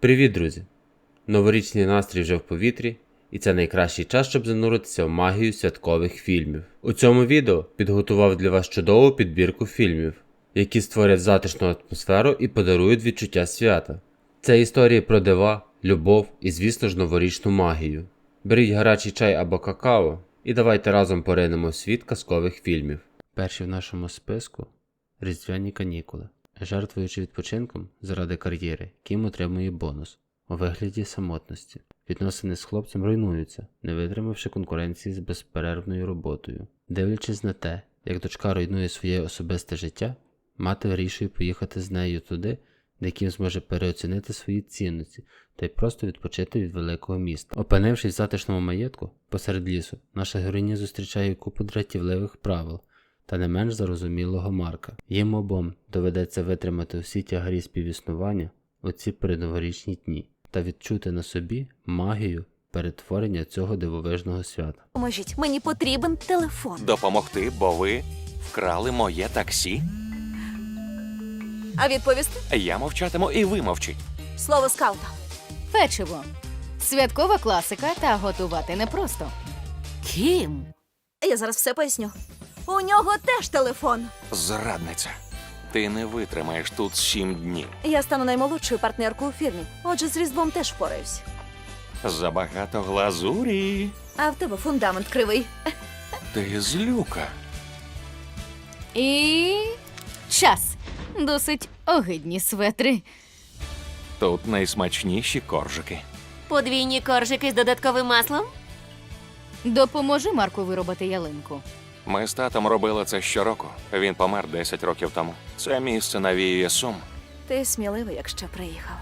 Привіт, друзі! Новорічний настрій вже в повітрі, і це найкращий час, щоб зануритися в магію святкових фільмів. У цьому відео підготував для вас чудову підбірку фільмів, які створять затишну атмосферу і подарують відчуття свята. Це історії про дива, любов і, звісно ж, новорічну магію. Беріть гарячий чай або какао і давайте разом поринемо в світ казкових фільмів. Перші в нашому списку Різдвяні канікули. Жертвуючи відпочинком заради кар'єри, Кім отримує бонус у вигляді самотності. Відносини з хлопцем руйнуються, не витримавши конкуренції з безперервною роботою. Дивлячись на те, як дочка руйнує своє особисте життя, мати вирішує поїхати з нею туди, де Кім зможе переоцінити свої цінності та й просто відпочити від великого міста. Опинившись в затишному маєтку посеред лісу, наша героїня зустрічає купу дратівливих правил та не менш зарозумілого Марка. Їм обом доведеться витримати всі тягарі співіснування у ці передноворічні дні та відчути на собі магію перетворення цього дивовижного свята. Поможіть, мені потрібен телефон. Допомогти, бо ви вкрали моє таксі? А відповісти Я мовчатиму і ви мовчіть. слово скаута. Печиво. Святкова класика та готувати непросто. Кім. Я зараз все поясню. У нього теж телефон. Зрадниця. Ти не витримаєш тут сім днів. Я стану наймолодшою партнеркою у фірмі. Отже, з різдвом теж впораюсь. Забагато глазурі. А в тебе фундамент кривий. Ти злюка. І час. Досить огидні светри. Тут найсмачніші коржики. Подвійні коржики з додатковим маслом? Допоможи Марку виробити ялинку. Ми з татом робили це щороку. Він помер 10 років тому. Це місце навіює сум. Ти сміливий, якщо приїхав.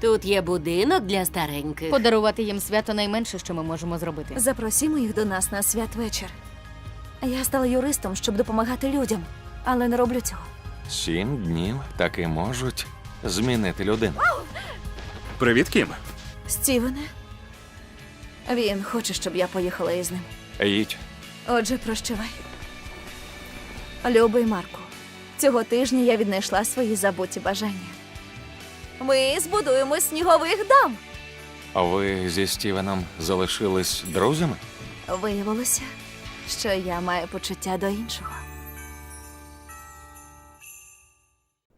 Тут є будинок для стареньких. Подарувати їм свято найменше, що ми можемо зробити. Запросімо їх до нас на святвечір. Я стала юристом, щоб допомагати людям, але не роблю цього. Сім днів таки можуть змінити людину. Привіт, Кім. Стівене. Він хоче, щоб я поїхала із ним. Їдь. Отже, прощавай. Любий Марку, цього тижня я віднайшла свої забуті бажання. Ми збудуємо снігових дам. А Ви зі Стівеном залишились друзями? Виявилося, що я маю почуття до іншого.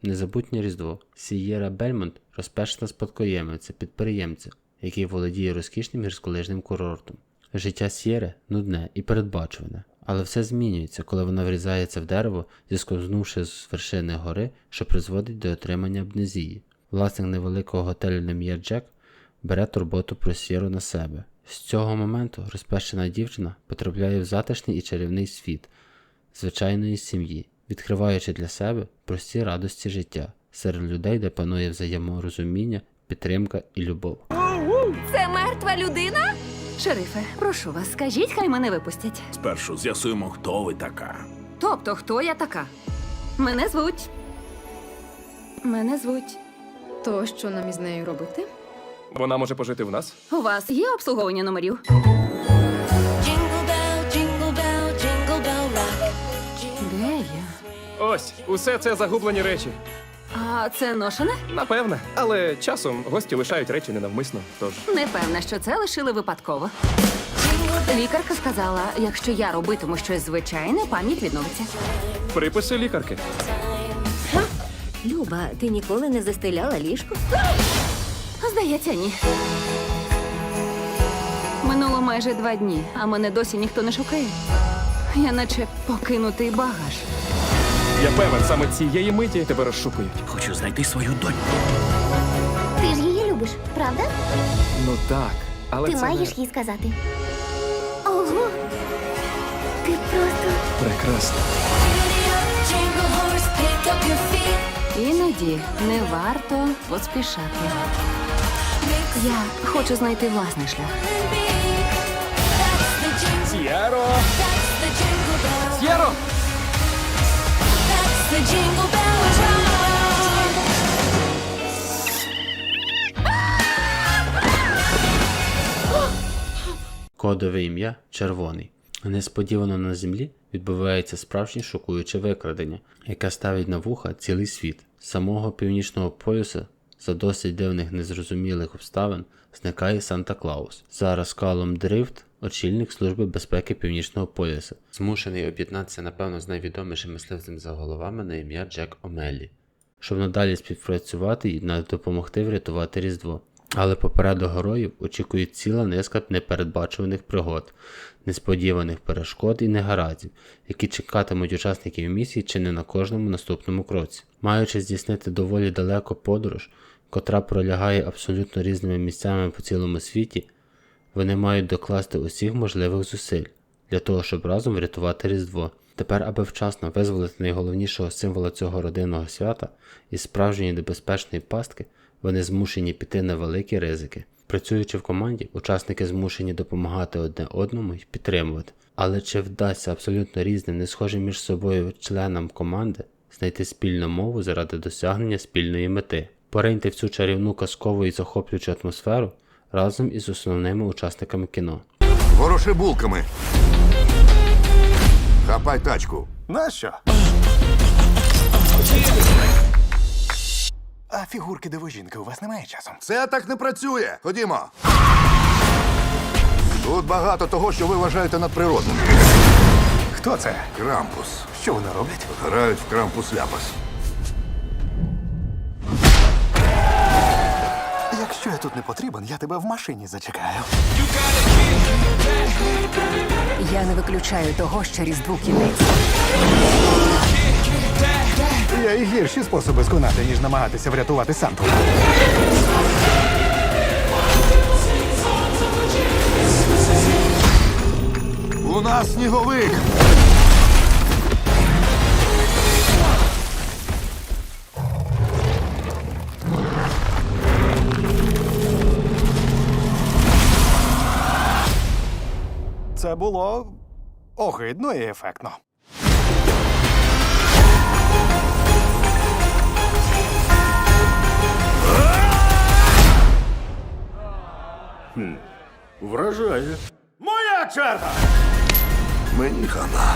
Незабутнє Різдво. Сієра Бельмонт розпечна спадкоємиця підприємця, який володіє розкішним гірськолижним курортом. Життя Сєри нудне і передбачуване, але все змінюється, коли вона врізається в дерево, зісковзнувши з вершини гори, що призводить до отримання амнезії. Власник невеликого готелю ім'я Джек бере турботу про Сєру на себе. З цього моменту розпещена дівчина потрапляє в затишний і чарівний світ звичайної сім'ї, відкриваючи для себе прості радості життя серед людей, де панує взаєморозуміння, підтримка і любов. Це мертва людина? Шерифе, прошу вас, скажіть, хай мене випустять. Спершу з'ясуємо, хто ви така. Тобто, хто я така? Мене звуть. Мене звуть. То що нам із нею робити? Вона може пожити в нас? У вас є обслуговування номерів? Де я? Ось, усе це загублені речі. А це ношене? Напевне. Але часом гості лишають речі ненавмисно. Тож Не певна, що це лишили випадково. Лікарка сказала, якщо я робитиму щось звичайне, пам'ять відновиться. приписи лікарки. Люба, ти ніколи не застеляла ліжко? Здається, ні. Минуло майже два дні, а мене досі ніхто не шукає. Я наче покинутий багаж. Я певен, саме цієї миті тебе розшукують. Хочу знайти свою доньку. Ти ж її любиш, правда? Ну так, але Ти це маєш їй сказати. Ого! Ти просто прекрасно. Іноді не варто поспішати. Я хочу знайти власний шлях. Сєро! Сєро! Кодове ім'я червоний. Несподівано на землі відбувається справжнє шокуюче викрадення, яке ставить на вуха цілий світ. Самого північного полюса за досить дивних незрозумілих обставин зникає Санта Клаус. Зараз Калом Дрифт, очільник Служби безпеки Північного полюса, змушений об'єднатися, напевно, з найвідомішим мисливцем за головами на ім'я Джек Омелі, щоб надалі співпрацювати і допомогти врятувати Різдво. Але попереду героїв очікує ціла низка непередбачуваних пригод, несподіваних перешкод і негараздів, які чекатимуть учасників місії чи не на кожному наступному кроці. Маючи здійснити доволі далеко подорож, котра пролягає абсолютно різними місцями по цілому світі, вони мають докласти усіх можливих зусиль для того, щоб разом врятувати Різдво. Тепер, аби вчасно визволити найголовнішого символа цього родинного свята із справжньої небезпечної пастки, вони змушені піти на великі ризики. Працюючи в команді, учасники змушені допомагати одне одному і підтримувати. Але чи вдасться абсолютно різним, не схожим між собою членам команди знайти спільну мову заради досягнення спільної мети? Пориньте в цю чарівну казкову і захоплюючу атмосферу разом із основними учасниками кіно. Вороши булками. Хапай тачку. Нащо? А фігурки дивожінки у вас немає часу? Це так не працює. Ходімо. Тут багато того, що ви вважаєте надприродним. Хто це? Крампус. Що вони роблять? Грають в крампус ляпас. Якщо я тут не потрібен, я тебе в машині зачекаю. Я не виключаю того, що різдву кінець. Є і гірші способи сконати, ніж намагатися врятувати Санту. У нас сніговик. Це було огидно і ефектно. Вражає. Моя черга! Мені хана.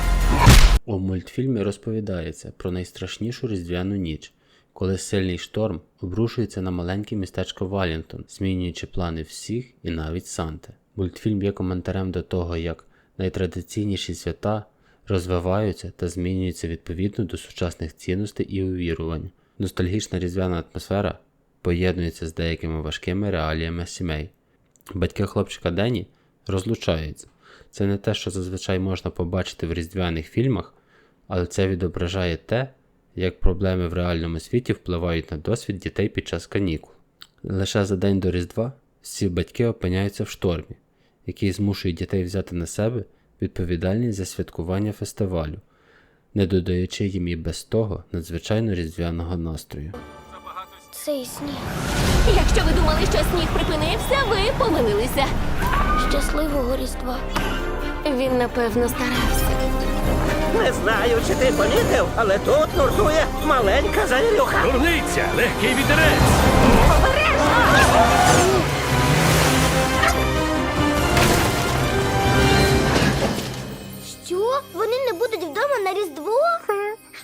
У мультфільмі розповідається про найстрашнішу різдвяну ніч, коли сильний шторм обрушується на маленьке містечко Валінтон, змінюючи плани всіх і навіть Санти. Мультфільм є коментарем до того, як найтрадиційніші свята розвиваються та змінюються відповідно до сучасних цінностей і увірувань. Ностальгічна різдвяна атмосфера поєднується з деякими важкими реаліями сімей. Батьки хлопчика Дені розлучаються. Це не те, що зазвичай можна побачити в різдвяних фільмах, але це відображає те, як проблеми в реальному світі впливають на досвід дітей під час канікул. Лише за день до Різдва всі батьки опиняються в штормі, який змушує дітей взяти на себе відповідальність за святкування фестивалю, не додаючи їм і без того надзвичайно різдвяного настрою. Цей сніг. Якщо ви думали, що сніг припинився, ви помилилися. Щасливого Різдва. Він, напевно, старався. Не знаю, чи ти помітив, але тут нуртує маленька завірюха. Дурниця! Легкий вітерець! Що? Вони не будуть вдома на Різдво?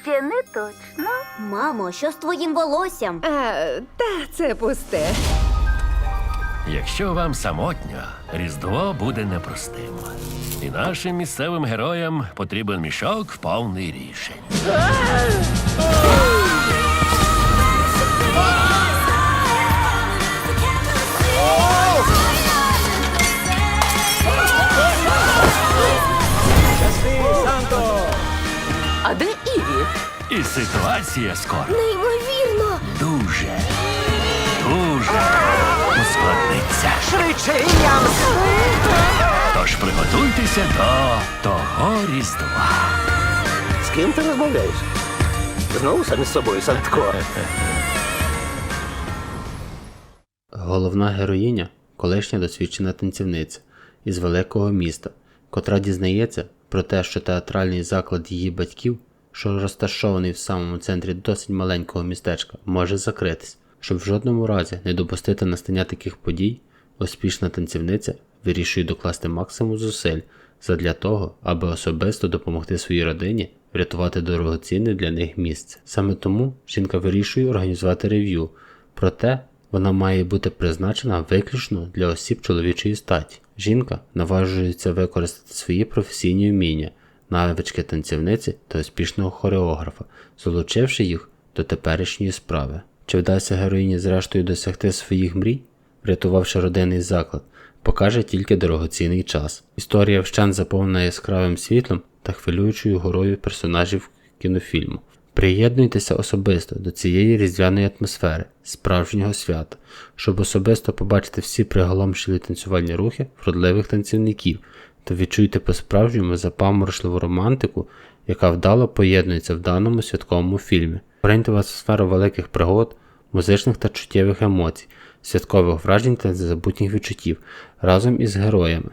Ще не точно. Мамо, що з твоїм волоссям? Е, та це пусте. Якщо вам самотньо, Різдво буде непростим. І нашим місцевим героям потрібен мішок повний рішень. А де Іві? І ситуація скоро Неймовірно! дуже, дуже ускладниться. Швидше, Тож приготуйтеся до того Різдва. З ким ти розмовляєш? Знову самі з собою, Сантко. Головна героїня колишня досвідчена танцівниця із великого міста, котра дізнається про те, що театральний заклад її батьків, що розташований в самому центрі досить маленького містечка, може закритись. Щоб в жодному разі не допустити настання таких подій, успішна танцівниця вирішує докласти максимум зусиль задля того, аби особисто допомогти своїй родині врятувати дорогоцінне для них місце. Саме тому жінка вирішує організувати рев'ю про те, Вона має бути призначена виключно для осіб чоловічої статі. Жінка наважується використати свої професійні вміння, навички танцівниці та успішного хореографа, залучивши їх до теперішньої справи. Чи вдасться героїні зрештою досягти своїх мрій, врятувавши родинний заклад, покаже тільки дорогоцінний час. Історія вщент заповнена яскравим світлом та хвилюючою горою персонажів кінофільму. Приєднуйтеся особисто до цієї різдвяної атмосфери, справжнього свята, щоб особисто побачити всі приголомшливі танцювальні рухи вродливих танцівників та відчуйте по-справжньому запаморочливу романтику, яка вдало поєднується в даному святковому фільмі. Пориньте у сферу великих пригод, музичних та чуттєвих емоцій, святкових вражень та незабутніх відчуттів разом із героями.